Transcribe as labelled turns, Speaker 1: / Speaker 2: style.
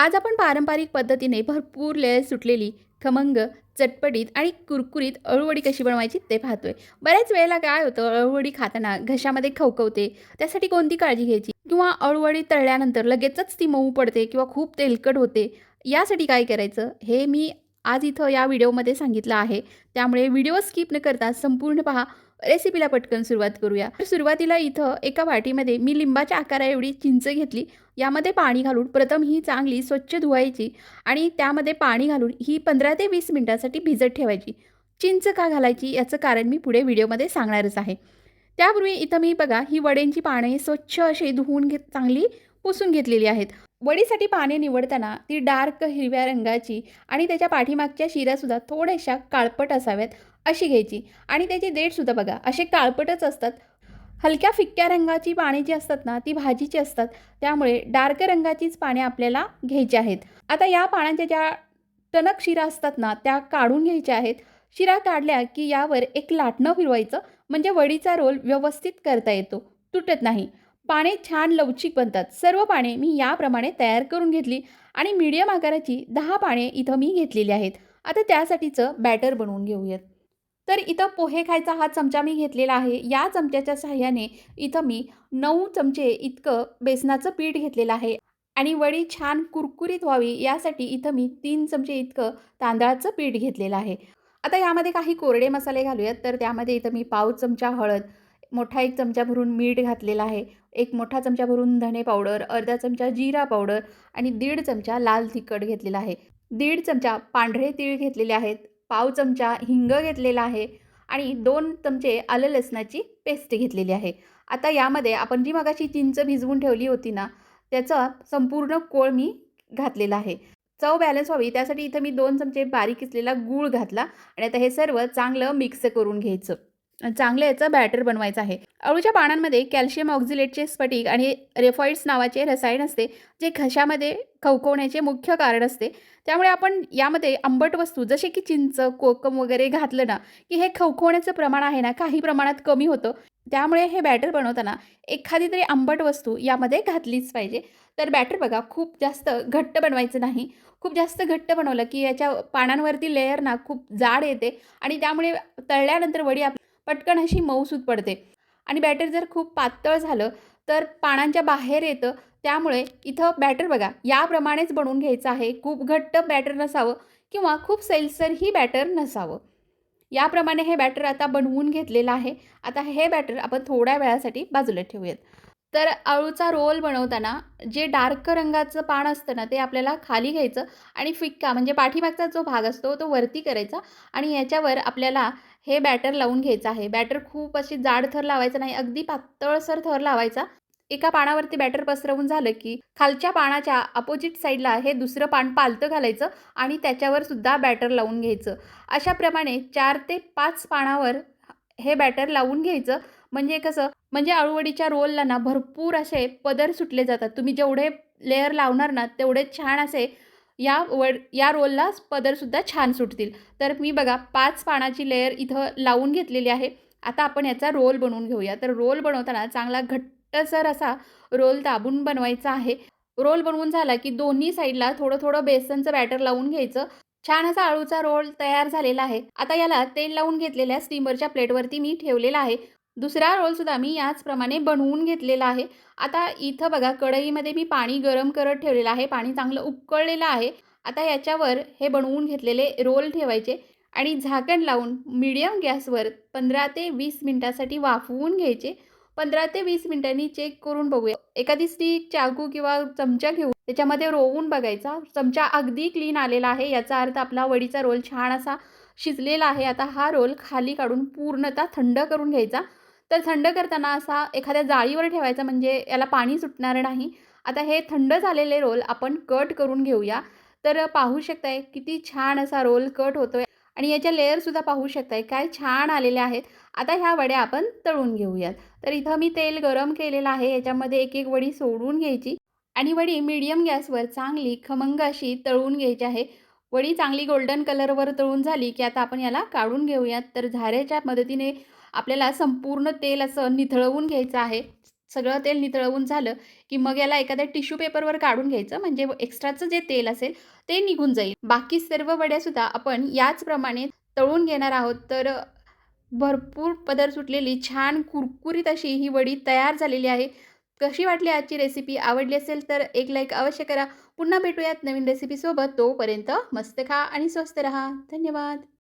Speaker 1: आज आपण पारंपरिक पद्धतीने भरपूर लेयर सुटलेली खमंग चटपटीत आणि कुरकुरीत अळूवडी कशी बनवायची ते पाहतोय. बऱ्याच वेळेला काय होतं अळूवडी खाताना घशामध्ये खवखवते त्यासाठी कोणती काळजी घ्यायची? किंवा अळूवडी तळल्यानंतर लगेचच ती मऊ पडते किंवा खूप तेलकट होते यासाठी काय करायचं? हे मी आज इथं या व्हिडिओमध्ये सांगितलं आहे. त्यामुळे व्हिडिओ स्किप न करता संपूर्ण पहा. रेसिपीला पटकन सुरुवात करूया. तर सुरुवातीला इथं एका वाटीमध्ये मी लिंबाच्या आकारा एवढी चिंच घेतली. यामध्ये पाणी घालून प्रथम ही चांगली स्वच्छ धुवायची आणि त्यामध्ये पाणी घालून ही पंधरा ते वीस मिनटासाठी भिजत ठेवायची. चिंच का घालायची याचं कारण मी पुढे व्हिडिओमध्ये सांगणारच आहे. त्यापूर्वी इथं मी बघा ही वड्यांची पाने स्वच्छ अशी धुवून घेत चांगली पुसून घेतलेली आहेत. वडीसाठी पाने निवडताना ती डार्क हिरव्या रंगाची आणि त्याच्या पाठीमागच्या शिऱ्यासुद्धा थोड्याशा काळपट असाव्यात अशी घ्यायची. आणि त्याची देठसुद्धा बघा असे काळपटच असतात. हलक्या फिक्क्या रंगाची पाने जी असतात ना ती भाजीची असतात. त्यामुळे डार्क रंगाचीच पाने आपल्याला घ्यायची आहेत. आता या पानांच्या ज्या टणक शिरा असतात ना त्या काढून घ्यायच्या आहेत. शिरा काढल्या की यावर एक लाटणं फिरवायचं. म्हणजे वडीचा रोल व्यवस्थित करता येतो. तुटत नाही. पाने छान लवचिक बनतात. सर्व पाने मी याप्रमाणे तयार करून घेतली आणि मीडियम आकाराची दहा पाने इथं मी घेतलेली आहेत. आता त्यासाठीचं बॅटर बनवून घेऊयात. तर इथं पोहे खायचा हा चमचा मी घेतलेला आहे. या चमच्याच्या सहाय्याने इथं मी नऊ चमचे इतकं बेसनाचं पीठ घेतलेलं आहे आणि वडी छान कुरकुरीत व्हावी यासाठी इथं मी तीन चमचे इतकं तांदळाचं पीठ घेतलेलं आहे. आता यामध्ये काही कोरडे मसाले घालूयात. तर त्यामध्ये इथं मी पाव चमचा हळद मोठा एक चमचा भरून मीठ घातलेला आहे. एक मोठा चमचा भरून धणे पावडर अर्धा चमचा जिरा पावडर आणि दीड चमचा लाल तिखट घेतलेला आहे. दीड चमचा पांढरे तीळ घेतलेले आहेत पाव चमचा हिंग घेतलेला आहे आणि दोन चमचे आलं लसणाची पेस्ट घेतलेली आहे. आता यामध्ये आपण जी मगाशी चिंच भिजवून ठेवली होती ना त्याचा संपूर्ण कोळ मी घातलेला आहे. चव बॅलन्स व्हावी त्यासाठी इथं मी दोन चमचे बारीक किसलेला गूळ घातला आणि आता हे सर्व चांगलं मिक्स करून घ्यायचं. चांगल्या याचं बॅटर बनवायचं आहे. अळूच्या पानांमध्ये कॅल्शियम ऑक्झिलेटचे स्फटिक आणि रेफॉइड्स नावाचे रसायन असते जे घशामध्ये खवखवण्याचे मुख्य कारण असते. त्यामुळे आपण यामध्ये आंबट वस्तू जसे की चिंच कोकम वगैरे घातलं ना की हे खवखवण्याचं प्रमाण आहे ना काही प्रमाणात कमी होतं. त्यामुळे हे बॅटर बनवताना एखादी तरी आंबट वस्तू यामध्ये घातलीच पाहिजे. तर बॅटर बघा खूप जास्त घट्ट बनवायचं नाही. खूप जास्त घट्ट बनवलं की याच्या पानांवरती लेयर ना खूप जाड येते आणि त्यामुळे तळल्यानंतर वडी आप पटकन अशी मऊसूत पडते. आणि बॅटर जर खूप पातळ झालं तर पानांच्या बाहेर येतं. त्यामुळे इथं बॅटर बघा याप्रमाणेच बनवून घ्यायचं आहे. खूप घट्ट बॅटर नसावं किंवा खूप सैलसरही बॅटर नसावं. याप्रमाणे हे बॅटर आता बनवून घेतलेलं आहे. आता हे बॅटर आपण थोड्या वेळासाठी बाजूला ठेवूयात. तर अळूचा रोल बनवताना जे डार्क रंगाचं पान असतं ना ते आपल्याला खाली घ्यायचं आणि फिक्का म्हणजे पाठीमागचा जो भाग असतो तो वरती करायचा आणि याच्यावर आपल्याला हे बॅटर लावून घ्यायचं आहे. बॅटर खूप अशी जाड थर लावायचा नाही अगदी पातळसर थर लावायचा. एका पानावरती बॅटर पसरवून झालं की खालच्या पानाच्या अपोजिट साईडला हे दुसरं पान पालतं घालायचं आणि त्याच्यावर सुद्धा बॅटर लावून घ्यायचं. अशाप्रमाणे चार ते पाच पानावर हे बॅटर लावून घ्यायचं म्हणजे कसं म्हणजे अळूवडीच्या रोलला ना भरपूर असे पदर सुटले जातात. तुम्ही जेवढे लेअर लावणार ना तेवढे छान असे या वड या रोलला पदरसुद्धा छान सुटतील. तर मी बघा पाच पानाची लेअर इथं लावून घेतलेली आहे. आता आपण याचा रोल बनवून घेऊया. तर रोल बनवताना चांगला घट्टसर असा रोल दाबून बनवायचा आहे. रोल बनवून झाला की दोन्ही साईडला थोडं थोडं बेसनचं बॅटर लावून घ्यायचं. छान असा अळूचा रोल तयार झालेला आहे. आता याला तेल लावून घेतलेल्या स्टीमरच्या प्लेटवरती मी ठेवलेला आहे. दुसरा रोलसुद्धा मी याचप्रमाणे बनवून घेतलेला आहे. आता इथं बघा कढईमध्ये मी पाणी गरम करत ठेवलेलं आहे. पाणी चांगलं उकळलेलं आहे. आता याच्यावर हे बनवून घेतलेले रोल ठेवायचे आणि झाकण लावून मिडियम गॅसवर पंधरा ते वीस मिनटासाठी वाफवून घ्यायचे. पंधरा ते वीस मिनिटांनी चेक करून बघूया. एखादी स्टिक चाकू किंवा चमचा घेऊन त्याच्यामध्ये रोवून बघायचा. चमचा अगदी क्लीन आलेला आहे. याचा अर्थ आपला वडीचा रोल छान असा शिजलेला आहे. आता हा रोल खाली काढून पूर्णतः थंड करून घ्यायचा. तर थंड करताना असा एखाद्या जाळीवर ठेवायचा म्हणजे याला पाणी सुटणार नाही. आता हे थंड झालेले रोल आपण कट करून घेऊया. तर पाहू शकताय किती छान असा रोल कट होतोय. आणि याच्या लेअरसुद्धा पाहू शकताय काय छान आलेल्या आहेत. आता ह्या वड्या आपण तळून घेऊयात. तर इथं मी तेल गरम केलेलं आहे याच्यामध्ये एक एक वडी सोडून घ्यायची. आणि वडी मीडियम गॅसवर चांगली खमंग अशी तळून घ्यायची आहे. वडी चांगली गोल्डन कलरवर तळून झाली की आता आपण याला काढून घेऊयात. तर झाऱ्याच्या मदतीने आपल्याला संपूर्ण तेल असं निथळवून घ्यायचं आहे सगळं तेल नितळवून झालं, की मग याला एखाद्या टिश्यू पेपरवर काढून घ्यायचं म्हणजे एक्स्ट्राचं जे तेल असेल ते निघून जाईल. बाकी सर्व वड्यासुद्धा आपण याचप्रमाणे तळून घेणार आहोत. तर भरपूर पदर सुटलेली छान कुरकुरीत अशी ही वडी तयार झालेली आहे. कशी वाटली आजची रेसिपी? आवडली असेल तर एक लाईक अवश्य करा. पुन्हा भेटूयात नवीन रेसिपीसोबत. तोपर्यंत मस्त खा आणि स्वस्त रहा. धन्यवाद.